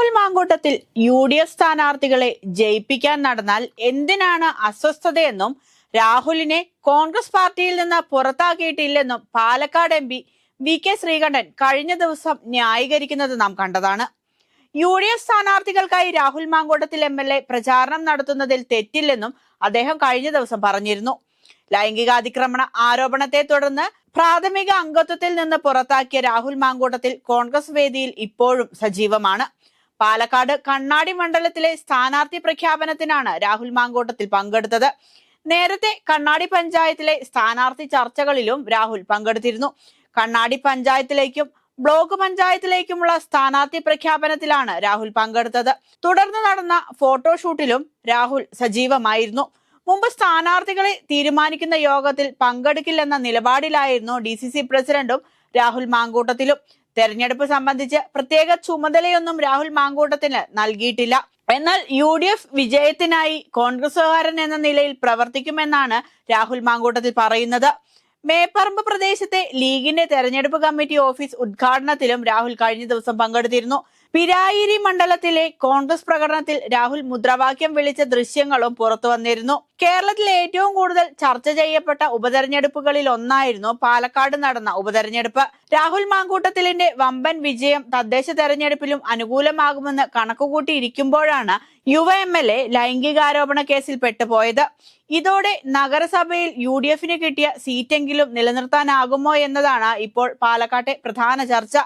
Rahul Mankoottathil U D F സ്ഥാനാർത്ഥികളെ ജയിപ്പിക്കാൻ നടന്നാൽ എന്തിനാണ് അസ്വസ്ഥതയെന്നും രാഹുലിനെ കോൺഗ്രസ് പാർട്ടിയിൽ നിന്ന് പുറത്താക്കിയിട്ടില്ലെന്നും Palakkad M P V K Sreekandan കഴിഞ്ഞ ദിവസം ന്യായീകരിക്കുന്നത് നാം കണ്ടതാണ്. U D F സ്ഥാനാർത്ഥികൾക്കായി Rahul Mankoottathil M L A പ്രചാരണം നടത്തുന്നതിൽ തെറ്റില്ലെന്നും അദ്ദേഹം കഴിഞ്ഞ ദിവസം പറഞ്ഞിരുന്നു. ലൈംഗികാതിക്രമണ ആരോപണത്തെ തുടർന്ന് പ്രാഥമിക അംഗത്വത്തിൽ നിന്ന് പുറത്താക്കിയ രാഹുൽ മാങ്കൂട്ടത്തിൽ കോൺഗ്രസ് വേദിയിൽ ഇപ്പോഴും സജീവമാണ്. പാലക്കാട് കണ്ണാടി മണ്ഡലത്തിലെ സ്ഥാനാർത്ഥി പ്രഖ്യാപനത്തിനാണ് രാഹുൽ മാങ്കോട്ടത്തിൽ പങ്കെടുത്തത്. നേരത്തെ കണ്ണാടി പഞ്ചായത്തിലെ സ്ഥാനാർത്ഥി ചർച്ചകളിലും രാഹുൽ പങ്കെടുത്തിരുന്നു. കണ്ണാടി പഞ്ചായത്തിലേക്കും ബ്ലോക്ക് പഞ്ചായത്തിലേക്കുമുള്ള സ്ഥാനാർത്ഥി പ്രഖ്യാപനത്തിലാണ് രാഹുൽ പങ്കെടുത്തത്. തുടർന്ന് നടന്ന ഫോട്ടോഷൂട്ടിലും രാഹുൽ സജീവമായിരുന്നു. മുമ്പ് സ്ഥാനാർത്ഥികളെ തീരുമാനിക്കുന്ന യോഗത്തിൽ പങ്കെടുക്കില്ലെന്ന നിലപാടിലായിരുന്നു ഡി പ്രസിഡന്റും രാഹുൽ മാങ്കൂട്ടത്തിലും. തെരഞ്ഞെടുപ്പ് സംബന്ധിച്ച് പ്രത്യേക ചുമതലയൊന്നും രാഹുൽ മാങ്കൂട്ടത്തിന് നൽകിയിട്ടില്ല. എന്നാൽ യു ഡി എഫ് വിജയത്തിനായി കോൺഗ്രസുകാരൻ എന്ന നിലയിൽ പ്രവർത്തിക്കുമെന്നാണ് രാഹുൽ മാങ്കൂട്ടത്തിൽ പറയുന്നത്. മേപ്പറമ്പ് പ്രദേശത്തെ ലീഗിന്റെ തെരഞ്ഞെടുപ്പ് കമ്മിറ്റി ഓഫീസ് ഉദ്ഘാടനത്തിലും രാഹുൽ കഴിഞ്ഞ ദിവസം പങ്കെടുത്തിരുന്നു. പിരായിരി മണ്ഡലത്തിലെ കോൺഗ്രസ് പ്രകടനത്തിൽ രാഹുൽ മുദ്രാവാക്യം വിളിച്ച ദൃശ്യങ്ങളും പുറത്തു വന്നിരുന്നു. കേരളത്തിൽ ഏറ്റവും കൂടുതൽ ചർച്ച ചെയ്യപ്പെട്ട ഉപതെരഞ്ഞെടുപ്പുകളിൽ ഒന്നായിരുന്നു പാലക്കാട് നടന്ന ഉപതെരഞ്ഞെടുപ്പ്. രാഹുൽ മാങ്കൂട്ടത്തിലിന്റെ വമ്പൻ വിജയം തദ്ദേശ തെരഞ്ഞെടുപ്പിലും അനുകൂലമാകുമെന്ന് കണക്കുകൂട്ടിയിരിക്കുമ്പോഴാണ് യുവ എം എൽ എ ലൈംഗികാരോപണ കേസിൽ പെട്ടുപോയത്. ഇതോടെ നഗരസഭയിൽ യു ഡി എഫിന് കിട്ടിയ സീറ്റെങ്കിലും നിലനിർത്താനാകുമോ എന്നതാണ് ഇപ്പോൾ പാലക്കാട്ടെ പ്രധാന ചർച്ച.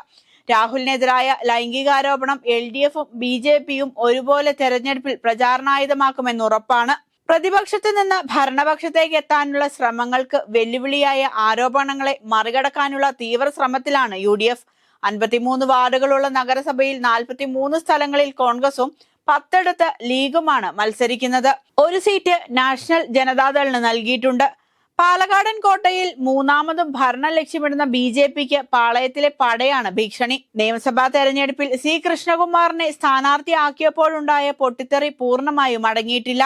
രാഹുലിനെതിരായ ലൈംഗികാരോപണം എൽ ഡി എഫും ബി ജെ പിയും ഒരുപോലെ തെരഞ്ഞെടുപ്പിൽ പ്രചാരണായുധമാക്കുമെന്ന് ഉറപ്പാണ്. പ്രതിപക്ഷത്ത് നിന്ന് ഭരണപക്ഷത്തേക്ക് എത്താനുള്ള ശ്രമങ്ങൾക്ക് വെല്ലുവിളിയായ ആരോപണങ്ങളെ മറികടക്കാനുള്ള തീവ്ര ശ്രമത്തിലാണ് യു ഡി എഫ് അൻപത്തിമൂന്ന് വാർഡുകളുള്ള നഗരസഭയിൽ നാൽപ്പത്തിമൂന്ന് സ്ഥലങ്ങളിൽ കോൺഗ്രസും പത്തെടുത്ത് ലീഗുമാണ് മത്സരിക്കുന്നത്. ഒരു സീറ്റ് നാഷണൽ ജനതാദളിന് നൽകിയിട്ടുണ്ട്. പാലക്കാടൻ കോട്ടയിൽ മൂന്നാമതും ഭരണം ലക്ഷ്യമിടുന്ന ബി ജെ പിക്ക് പാളയത്തിലെ പടയാണ് ഭീഷണി. നിയമസഭാ തെരഞ്ഞെടുപ്പിൽ സി കൃഷ്ണകുമാറിനെ സ്ഥാനാർത്ഥിയാക്കിയപ്പോഴുണ്ടായ പൊട്ടിത്തെറി പൂർണമായും അടങ്ങിയിട്ടില്ല.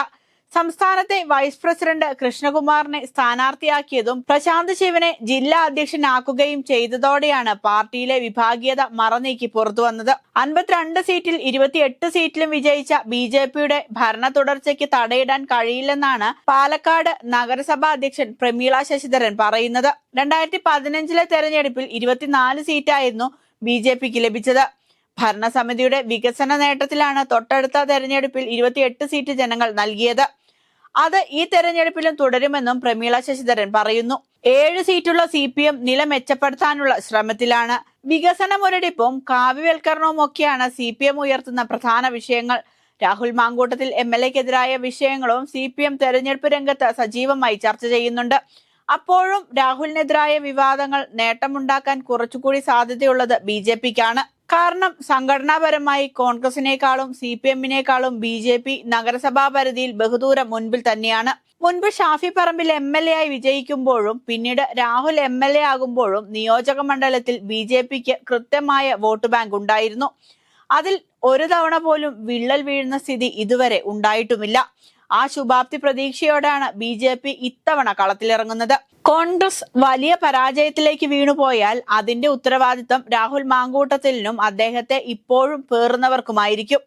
സംസ്ഥാനത്തെ വൈസ് പ്രസിഡന്റ് കൃഷ്ണകുമാറിനെ സ്ഥാനാർത്ഥിയാക്കിയതും പ്രശാന്ത് ശിവനെ ജില്ലാ അധ്യക്ഷനാക്കുകയും ചെയ്തതോടെയാണ് പാർട്ടിയിലെ വിഭാഗീയത മറനീക്കി പുറത്തു വന്നത്. അൻപത്തിരണ്ട് സീറ്റിൽ ഇരുപത്തിയെട്ട് സീറ്റിലും വിജയിച്ച ബി ജെ പിയുടെ ഭരണ തുടർച്ചയ്ക്ക് തടയിടാൻ കഴിയില്ലെന്നാണ് പാലക്കാട് നഗരസഭാ അധ്യക്ഷൻ പ്രമീള ശശിധരൻ പറയുന്നത്. രണ്ടായിരത്തി പതിനഞ്ചിലെ തെരഞ്ഞെടുപ്പിൽ ഇരുപത്തിനാല് സീറ്റായിരുന്നു ബി ജെ പിക്ക് ലഭിച്ചത്. ഭരണസമിതിയുടെ വികസന നേട്ടത്തിലാണ് തൊട്ടടുത്ത തെരഞ്ഞെടുപ്പിൽ ഇരുപത്തിയെട്ട് സീറ്റ് ജനങ്ങൾ നൽകിയത്. അത് ഈ തെരഞ്ഞെടുപ്പിലും തുടരുമെന്നും പ്രമീള ശശിധരൻ പറയുന്നു. ഏഴ് സീറ്റുള്ള സി പി എം നില മെച്ചപ്പെടുത്താനുള്ള ശ്രമത്തിലാണ്. വികസന മുരടിപ്പും കാവ്യവൽക്കരണവും ഒക്കെയാണ് സി പി എം ഉയർത്തുന്ന പ്രധാന വിഷയങ്ങൾ. രാഹുൽ മാങ്കൂട്ടത്തിൽ എം എൽ എക്കെതിരായ വിഷയങ്ങളും സി പി എം തെരഞ്ഞെടുപ്പ് രംഗത്ത് സജീവമായി ചർച്ച ചെയ്യുന്നുണ്ട്. അപ്പോഴും രാഹുലിനെതിരായ വിവാദങ്ങൾ നേട്ടമുണ്ടാക്കാൻ കുറച്ചുകൂടി സാധ്യതയുള്ളത് ബി ജെ പിക്കാണ്. കാരണം സംഘടനാപരമായി കോൺഗ്രസിനേക്കാളും സി പി എമ്മിനേക്കാളും ബി ജെ പി നഗരസഭാ പരിധിയിൽ ബഹുദൂരം മുൻപിൽ തന്നെയാണ്. മുൻപ് Shafi Parambil M L A ആയി വിജയിക്കുമ്പോഴും പിന്നീട് രാഹുൽ എം എൽ എ ആകുമ്പോഴും നിയോജക മണ്ഡലത്തിൽ ബി ജെ പിക്ക് കൃത്യമായ വോട്ട് ബാങ്ക് ഉണ്ടായിരുന്നു. അതിൽ ഒരു തവണ പോലും വിള്ളൽ വീഴുന്ന സ്ഥിതി ഇതുവരെ ഉണ്ടായിട്ടുമില്ല. ആ ശുഭാപ്തി പ്രതീക്ഷയോടെയാണ് ബി ജെ പി ഇത്തവണ കളത്തിലിറങ്ങുന്നത്. കോൺഗ്രസ് വലിയ പരാജയത്തിലേക്ക് വീണുപോയാൽ അതിന്റെ ഉത്തരവാദിത്തം രാഹുൽ മാങ്കൂട്ടത്തിലിനും അദ്ദേഹത്തെ ഇപ്പോഴും പേറുന്നവർക്കുമായിരിക്കും.